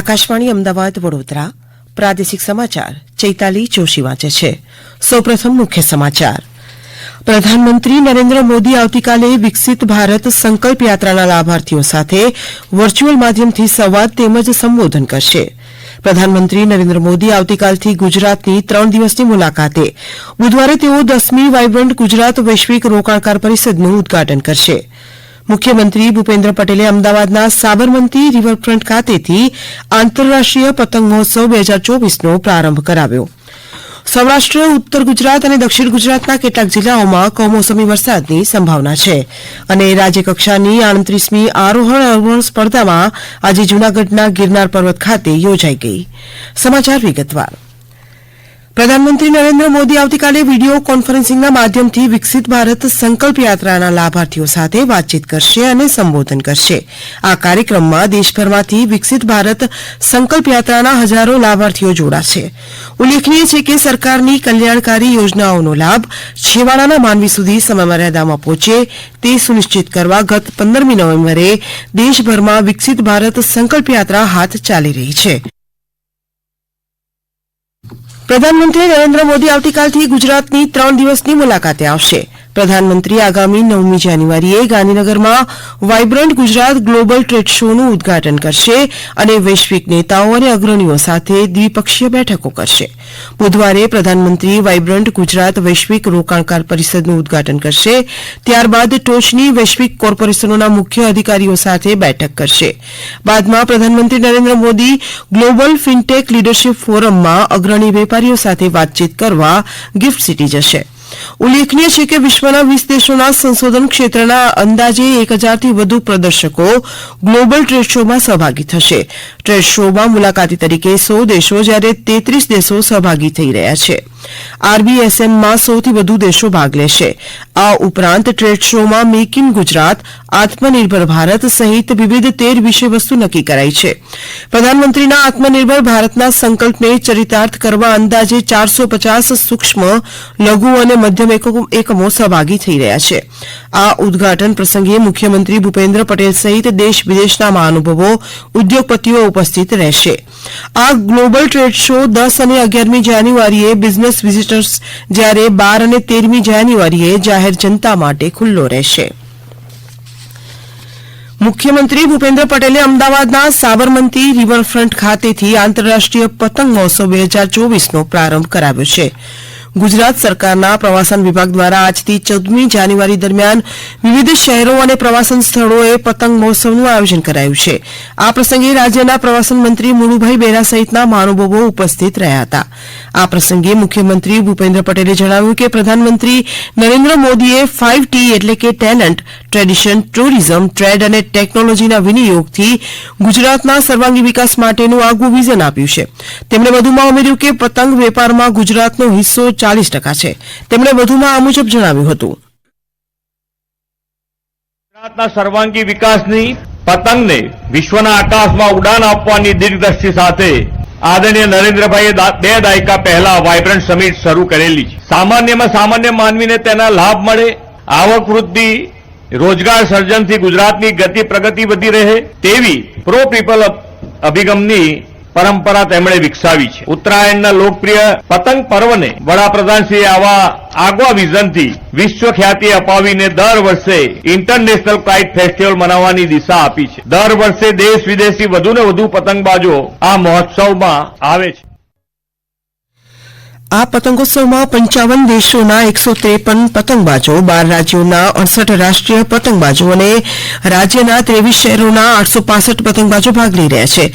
આકાશવાણી અમદાવાદ વડોદરા. પ્રાદેશિક સમાચાર ચૈતાલી જોશી વાંચે છે. સૌપ્રથમ મુખ્ય સમાચાર. પ્રધાનમંત્રી નરેન્દ્ર મોદી આવતીકાલે વિકસિત ભારત સંકલ્પ યાત્રાના લાભાર્થીઓ સાથે વર્ચ્યુઅલ માધ્યમથી સંવાદ તેમજ સંબોધન કરશે. પ્રધાનમંત્રી નરેન્દ્ર મોદી આવતીકાલથી ગુજરાતની ત્રણ દિવસની મુલાકાતે. બુધવારે તેઓ દસમી વાયબ્રન્ટ ગુજરાત વૈશ્વિક રોકાણકાર પરિષદનું ઉદઘાટન કરશે. મુખ્યમંત્રી ભૂપેન્દ્ર પટેલે અમદાવાદના સાબરમતી રિવરફ્રન્ટ ખાતેથી આંતરરાષ્ટ્રીય પતંગ મહોત્સવ બે હજાર ચોવીસનો પ્રારંભ કરાવ્યો. સૌરાષ્ટ્ર, ઉત્તર ગુજરાત અને દક્ષિણ ગુજરાતના કેટલાક જિલ્લાઓમાં કમોસમી વરસાદની સંભાવના છે અને રાજ્યકક્ષાની આડત્રીસમી આરોહણ અવરોહણ સ્પર્ધામાં આજે જૂનાગઢના ગિરનાર પર્વત ખાતે યોજાઈ ગઈ. સમાચાર વિગતવાર. પ્રધાનમંત્રી નરેન્દ્ર મોદી આવતીકાલે વીડિયો કોન્ફરન્સિંગના માધ્યમથી વિકસિત ભારત સંકલ્પ યાત્રાના લાભાર્થીઓ સાથે વાતચીત કરશે અને સંબોધન કરશે. આ કાર્યક્રમમાં દેશભરમાંથી વિકસિત ભારત સંકલ્પ યાત્રાના હજારો લાભાર્થીઓ જોડાશે. ઉલ્લેખનીય છે કે સરકારની કલ્યાણકારી યોજનાઓનો લાભ છેવાડાના માનવી સુધી સમયમર્યાદામાં પહોંચે તે સુનિશ્ચિત કરવા ગત પંદરમી નવેમ્બરે દેશભરમાં વિકસિત ભારત સંકલ્પ યાત્રા હાથ ચાલી રહી છે. પ્રધાનમંત્રી નરેન્દ્ર મોદી આવતીકાલથી ગુજરાતની ત્રણ દિવસની મુલાકાતે આવશે. પ્રધાનમંત્રી આગામી નવમી જાન્યુઆરીએ ગાંધીનગરમાં વાયબ્રન્ટ ગુજરાત ગ્લોબલ ટ્રેડ શોનું ઉદઘાટન કરશે અને વૈશ્વિક નેતાઓ અને અગ્રણીઓ સાથે દ્વિપક્ષીય બેઠકો કરશે. બુધવારે પ્રધાનમંત્રી વાયબ્રન્ટ ગુજરાત વૈશ્વિક રોકાણકાર પરિષદનું ઉદઘાટન કરશે. ત્યારબાદ ટોચની વૈશ્વિક કોર્પોરેશનોના મુખ્ય અધિકારીઓ સાથે બેઠક કરશે. બાદમાં પ્રધાનમંત્રી Narendra Modi global fintech leadership ફોરમમાં અગ્રણી વેપારીઓ સાથે વાતચીત કરવા ગિફ્ટ સિટી જશે. ઉલ્લેખનીય છે કે વિશ્વના વીસ દેશોના સંશોધન ક્ષેત્રના અંદાજે એક હજારથી વધુ પ્રદર્શકો ગ્લોબલ ટ્રેડ શોમાં સહભાગી થશે. ટ્રેડ શોમાં મુલાકાતી તરીકે સો દેશો જ્યારે તેત્રીસ દેશો સહભાગી થઈ રહ્યા છે. આરબીએસએમમાં સૌથી વધુ દેશો ભાગ લેશે. આ ઉપરાંત ટ્રેડ શોમાં મેક ઇન ગુજરાત, આત્મનિર્ભર ભારત સહિત વિવિધ તેર વિષયવસ્તુ નક્કી કરાઈ છે. પ્રધાનમંત્રીના આત્મનિર્ભર ભારતના સંકલ્પને ચરિતાર્થ કરવા અંદાજે ચારસો પચાસ સૂક્ષ્મ, લઘુ અને મધ્યમ એકમો- સહભાગી થઈ રહ્યા છે. આ ઉદઘાટન પ્રસંગે મુખ્યમંત્રી ભૂપેન્દ્ર પટેલ સહિત દેશ વિદેશના મહાનુભાવો, ઉદ્યોગપતિઓ ઉપસ્થિત રહેશે. આ ગ્લોબલ ટ્રેડ શો દસ અને અગિયારમી જાન્યુઆરીએ બિઝનેસ વિઝિટર્સ જ્યારે બાર અને તેરમી જાન્યુઆરીએ જાહેર જનતા માટે ખુલ્લો રહેશે. મુખ્યમંત્રી ભૂપેન્દ્ર પટેલે અમદાવાદના સાબરમતી રિવરફ્રન્ટ ખાતેથી આંતરરાષ્ટ્રીય પતંગ મહોત્સવ બે હજાર ચોવીસનો પ્રારંભ કરાવ્યો છે. ગુજરાત સરકારના પ્રવાસન વિભાગ દ્વારા આજથી ચૌદમી જાન્યુઆરી દરમિયાન વિવિધ શહેરો અને પ્રવાસન સ્થળોએ પતંગ મહોત્સવનું આયોજન કરાયું છે. આ પ્રસંગે રાજ્યના પ્રવાસન મંત્રી મુળુભાઈ બેરા સહિતના મહાનુભાવો ઉપસ્થિત રહ્યા હતા. આ પ્રસંગે મુખ્યમંત્રી ભૂપેન્દ્ર પટેલે જણાવ્યું કે પ્રધાનમંત્રી નરેન્દ્ર મોદીએ ફાઇવ ટી એટલે કે ટેલેન્ટ, ટ્રેડિશન, ટુરિઝમ, ટ્રેડ અને ટેકનોલોજીના વિનિયોગથી ગુજરાતના સર્વાંગી વિકાસ માટેનું આગવું વિઝન આપ્યું છે. તેમણે વધુમાં ઉમેર્યું કે પતંગ વેપારમાં ગુજરાતનો હિસ્સો ચાલીસ ટકા છે. તેમણે વધુમાં આ મુજબ જણાવ્યું હતું. ગુજરાતના સર્વાંગી વિકાસની પતંગને વિશ્વના આકાશમાં ઉડાન આપવાની દીર્ઘદ્રષ્ટિ સાથે આદરણીય નરેન્દ્રભાઈએ બે દાયકા પહેલા વાઇબ્રન્ટ સમિટ શરૂ કરેલી છે. સામાન્યમાં સામાન્ય માનવીને તેના લાભ મળે, આવક વૃદ્ધિ, રોજગાર સર્જનથી ગુજરાતની ગતિ પ્રગતિ વધી રહે તેવી પ્રો પીપલ અભિગમની પરંપરા તેમણે વિકસાવી છે. ઉત્તરાયણના લોકપ્રિય પતંગ પર્વને વડાપ્રધાનશ્રીએ આવા આગવા વિઝનથી વિશ્વ ખ્યાતિ અપાવીને દર વર્ષે ઇન્ટરનેશનલ કાઇટ ફેસ્ટિવલ મનાવવાની દિશા આપી છે. દર વર્ષે દેશ વિદેશથી વધુને વધુ પતંગબાજો આ મહોત્સવમાં આવે છે. આ પતંગોત્સવમાં પંચાવન દેશોના એકસો ત્રેપન પતંગબાજો, બાર રાજ્યોના અડસઠ રાષ્ટ્રીય પતંગબાજો અને રાજ્યના ત્રેવીસ શહેરોના આઠસો પાસઠ પતંગબાજો ભાગ લઈ રહ્યા છે.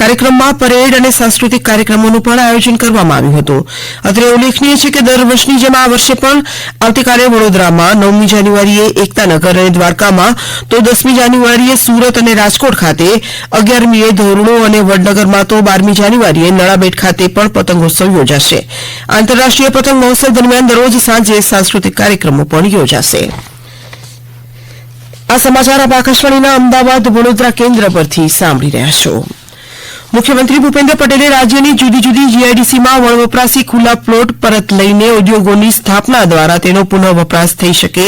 કાર્યક્રમમાં પરેડ અને સાંસ્કૃતિક કાર્યક્રમોનું પણ આયોજન કરવામાં આવ્યું હતું. અત્રે ઉલ્લેખનીય છે કે દર વર્ષની જેમ આ વર્ષે પણ આવતીકાલે વડોદરામાં નવમી જાન્યુઆરીએ એકતાનગર અને દ્વારકામાં તો દસમી જાન્યુઆરીએ સુરત અને રાજકોટ ખાતે અગિયારમીએ ધોરડો અને વડનગરમાં તો બારમી જાન્યુઆરીએ નળાબેટ ખાતે પણ પતંગોત્સવ યોજાશે. આંતરરાષ્ટ્રીય પતંગ મહોત્સવ દરમિયાન દરરોજ સાંજે સાંસ્કૃતિક કાર્યક્રમો પણ યોજાશે. આ સમાચાર આપ આકાશવાણીના અમદાવાદ વડોદરા કેન્દ્ર પરથી સાંભળી રહ્યા છો. મુખ્યમંત્રી ભૂપેન્દ્ર પટેલે રાજ્યની જુદી જુદી જીઆઈડીસીમાં વણવપરાશી ખુલ્લા પ્લોટ પરત લઈને ઉદ્યોગોની સ્થાપના દ્વારા તેનો પુનઃ થઈ શકે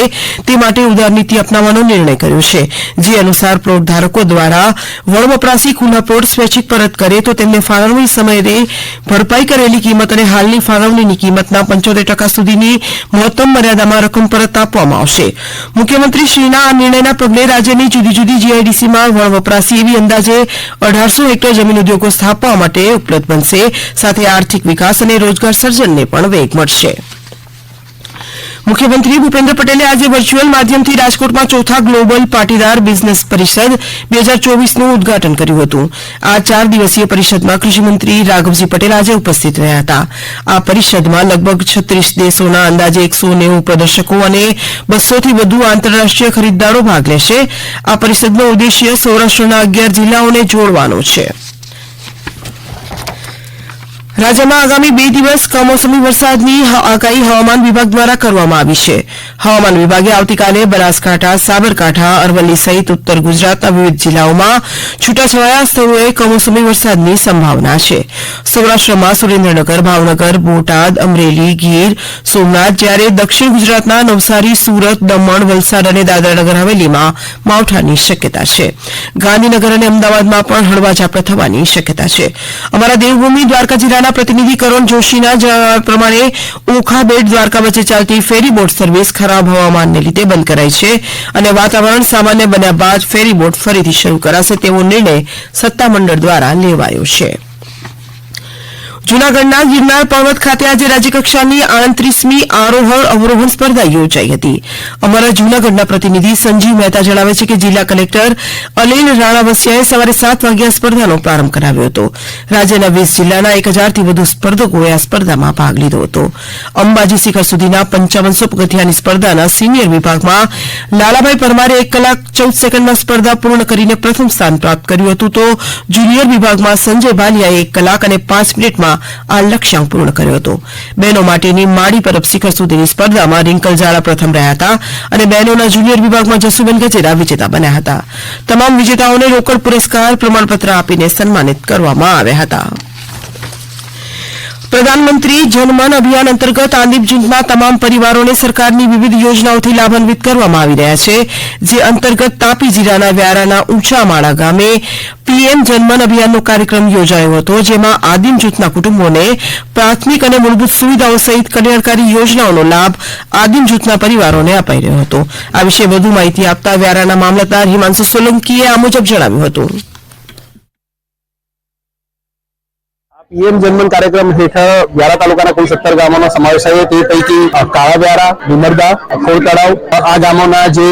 તે માટે ઉદારનીતિ અપનાવવાનો નિર્ણય કર્યો છે. જે અનુસાર પ્લોટ દ્વારા વણવપરાશી ખુલ્લા પ્લોટ સ્વૈચ્છિક પરત કરે તો તેમને ફાળવણી સમયે ભરપાઈ કરેલી કિંમત અને હાલની ફાળવણીની કિંમતના પંચોતેર ટકા સુધીની મહત્તમ મર્યાદામાં રકમ પરત આપવામાં આવશે. મુખ્યમંત્રી શ્રીના આ નિર્ણયના પગલે રાજ્યની જુદી જુદી જીઆઈડીસીમાં વણવપરાશી એવી અંદાજે અઢારસો હેક્ટર જમીન ઉદ્યોગો સ્થાપવા માટે ઉપલબ્ધ બનશે. સાથે આર્થિક વિકાસ અને રોજગાર સર્જનને પણ વેગ મળશે. મુખ્યમંત્રી ભૂપેન્દ્ર પટેલે આજે વર્ચ્યુઅલ માધ્યમથી રાજકોટમાં ચોથા ગ્લોબલ પાટીદાર બિઝનેસ પરિષદ બે હજાર ચોવીસનું ઉદઘાટન કર્યું હતું. આ ચાર દિવસીય પરિષદમાં કૃષિમંત્રી રાઘવજી પટેલ આજે ઉપસ્થિત રહ્યા હતા. આ પરિષદમાં લગભગ છત્રીસ દેશોના અંદાજે એકસો નેવું પ્રદર્શકો અને બસોથી વધુ આંતરરાષ્ટ્રીય ખરીદદારો ભાગ લેશે. આ પરિષદનો ઉદ્દેશ્ય સૌરાષ્ટ્રના અગિયાર જિલ્લાઓને જોડવાનો છે. રાજ્યમાં આગામી બે દિવસ કમોસમી વરસાદની આગાહી હવામાન વિભાગ દ્વારા કરવામાં આવી છે. હવામાન વિભાગે આવતીકાલે બનાસકાંઠા, સાબરકાંઠા, અરવલ્લી સહિત ઉત્તર ગુજરાતના વિવિધ જિલ્લાઓમાં છૂટાછવાયા સ્થળોએ કમોસમી વરસાદની સંભાવના છે. સૌરાષ્ટ્રમાં સુરેન્દ્રનગર, ભાવનગર, બોટાદ, અમરેલી, ગીર, સોમનાથ જ્યારે દક્ષિણ ગુજરાતના નવસારી, સુરત, દમણ, વલસાડ અને દાદરાનગર હવેલીમાં માવઠાની શક્યતા છે. ગાંધીનગર અને અમદાવાદમાં પણ હળવા ઝાપટા થવાની શક્યતા છે. અમારા દેવભૂમિ દ્વારકા જિલ્લાના પ્રતિનિધિ કરણ જોશીના જણાવ્યા પ્રમાણે ઓખા બેટ દ્વારકા વચ્ચે ચાલતી ફેરી બોટ સર્વિસ ખરાબ હવામાનને લીધે બંધ કરાઈ છે અને વાતાવરણ સામાન્ય બન્યા બાદ ફેરી બોટ ફરીથી શરૂ કરાશે તેવો નિર્ણય સત્તામંડળ દ્વારા લેવાયો છે. જૂનાગઢના ગિરનાર પર્વત ખાતે આજે રાજ્યકક્ષાની આડત્રીસમી આરોહણ અવરોહણ સ્પર્ધા યોજાઈ હતી. અમારા જૂનાગઢના પ્રતિનિધિ સંજીવ મહેતા જણાવે છે કે જિલ્લા કલેક્ટર અનિલ રાણાવસિયાએ સવારે સાત વાગ્યા સ્પર્ધાનો પ્રારંભ કરાવ્યો હતો. રાજ્યના વીસ જિલ્લાના એક હજારથી વધુ સ્પર્ધકોએ આ સ્પર્ધામાં ભાગ લીધો હતો. અંબાજી શિખર સુધીના પંચાવનસો પગથિયાની સ્પર્ધાના સિનિયર વિભાગમાં લાલાભાઈ પરમારે એક કલાક ચૌદ સેકન્ડમાં સ્પર્ધા પૂર્ણ કરીને પ્રથમ સ્થાન પ્રાપ્ત કર્યું હતું તો જુનિયર વિભાગમાં સંજય બાલિયાએ એક કલાક અને પાંચ મિનિટમાં આ લક્ષ્યાંક પૂર્ણ કર્યો હતો. બહેનો માટેની માળી પરબ શિખર સુધીની સ્પર્ધામાં રિંકલ ઝાલા પ્રથમ રહ્યા હતા અને બહેનોના જુનિયર વિભાગમાં જસુબેન ગજેરા વિજેતા બન્યા હતા. તમામ વિજેતાઓને રોકડ પુરસ્કાર પ્રમાણપત્ર આપીને સન્માનિત કરવામાં આવ્યા હતા. પ્રધાનમંત્રી જનમન અભિયાન અંતર્ગત આંદીપ જૂથના તમામ પરિવારોને સરકારની વિવિધ યોજનાઓથી લાભાન્વિત કરવામાં આવી રહ્યા છે, જે અંતર્ગત તાપી જિલ્લાના વ્યારાના ઊંચામાળા ગામે પીએમ જનમન અભિયાનનો કાર્યક્રમ યોજાયો હતો, જેમાં આદિમ જૂથના કુટુંબોને પ્રાથમિક અને મૂળભૂત સુવિધાઓ સહિત કલ્યાણકારી યોજનાઓનો લાભ આદિમ જૂથના પરિવારોને અપાઈ રહ્યો હતો. આ વિશે વધુ માહિતી આપતા વ્યારાના મામલતદાર હિમાંશુ સોલંકીએ આ મુજબ જણાવ્યું હતું. પીએમ જનમન કાર્યક્રમ હેઠળ વ્યારા તાલુકાના કુલ સત્તર ગામોનો સમાવેશ થયો. તે પૈકી કાળા વ્યારા ડુમરદા ખોડ તળાવ આ ગામોના જે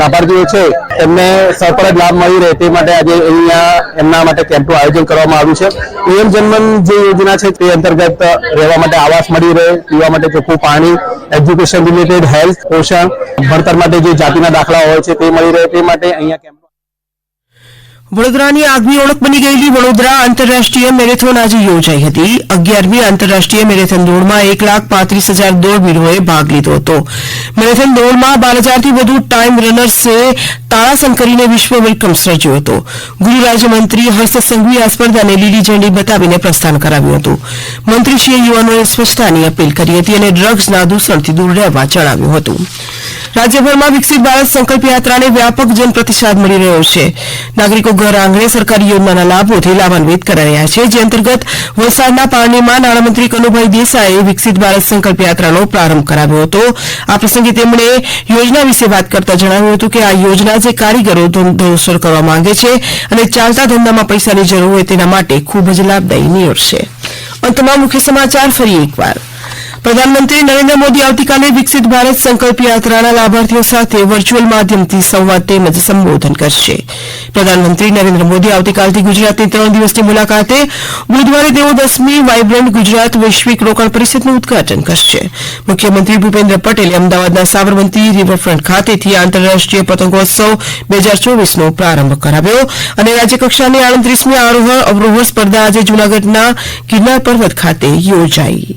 લાભાર્થીઓ છે એમને સરપરજ લાભ મળી રહે તે માટે આજે અહીંયા એમના માટે કેમ્પનું આયોજન કરવામાં આવ્યું છે. પીએમ જનમન જે યોજના છે તે અંતર્ગત રહેવા માટે આવાસ મળી રહે, પીવા માટે ચોખ્ખું પાણી, એજ્યુકેશન રિલેટેડ હેલ્થ, પોષણ, ભણતર માટે જે જાતિના દાખલા હોય છે તે મળી રહે તે માટે અહીંયા વડોદરાની આગવી ઓળખ બની ગયેલી વડોદરા આંતરરાષ્ટ્રીય મેરેથોન આજે યોજાઈ હતી. અગિયારમી આંતરરાષ્ટ્રીય મેરેથોન દોડમાં એક લાખ પાંત્રીસ હજાર દોડવીરોએ ભાગ લીધો હતો. મેરેથોન દોડમાં બાર હજારથી વધુ ટાઈમ રનર્સે તાળાસન કરીને વિશ્વ વેલકમ સર્જ્યો હતો. ગૃહ હર્ષ સંઘવીએ આ સ્પર્ધાને લીલી ઝંડી બતાવીને પ્રસ્થાન કરાવ્યું હતું. મંત્રીશ્રીએ યુવાનોએ સ્વચ્છતાની અપીલ કરી હતી અને ડ્રગ્સના દૂષણથી દૂર રહેવા જણાવ્યું હતું. રાજ્યભરમાં વિકસિત ભારત સંકલ્પ યાત્રાને વ્યાપક જન પ્રતિસાદ મળી રહ્યો છે. નાગરિકો ઘર આંગણે સરકારી યોજનાના લાભોથી લાભાન્વિત કરાઈ રહ્યા છે. જે અંતર્ગત વલસાડના પારણીમાં નાણામંત્રી કનુભાઈ દેસાઈએ વિકસિત ભારત સંકલ્પ યાત્રાનો પ્રારંભ કરાવ્યો હતો. આ પ્રસંગે તેમણે યોજના વિશે વાત કરતા જણાવ્યું હતું કે આ યોજના જે કારીગરો ધંધો શરૂ કરવા માંગે છે અને ચાલતા ધંધામાં પૈસાની જરૂર હોય તેના માટે ખૂબ જ લાભદાયી નીવડશે અંતમાં મુખ્ય સમાચાર ફરી એકવાર. પ્રધાનમંત્રી નરેન્દ્ર મોદી આવતીકાલે વિકસિત ભારત સંકલ્પ યાત્રાના લાભાર્થીઓ સાથે વર્ચ્યુઅલ માધ્યમથી સંવાદ તેમજ સંબોધન કરશે. પ્રધાનમંત્રી નરેન્દ્ર મોદી આવતીકાલથી ગુજરાતની ત્રણ દિવસની મુલાકાતે બુધવારે તેઓ દસમી વાયબ્રન્ટ ગુજરાત વૈશ્વિક રોકાણ પરિષદનું ઉદઘાટન કરશે. મુખ્યમંત્રી ભૂપેન્દ્ર પટેલે અમદાવાદના સાબરમતી રિવરફ્રન્ટ ખાતેથી આંતરરાષ્ટ્રીય પતંગોત્સવ બે હજાર ચોવીસનો પ્રારંભ કરાવ્યો અને રાજ્યકક્ષાની આડત્રીસમી આરોહણ અવરોહણ સ્પર્ધા આજે જૂનાગઢના ગિરનાર પર્વત ખાતે યોજાઈ.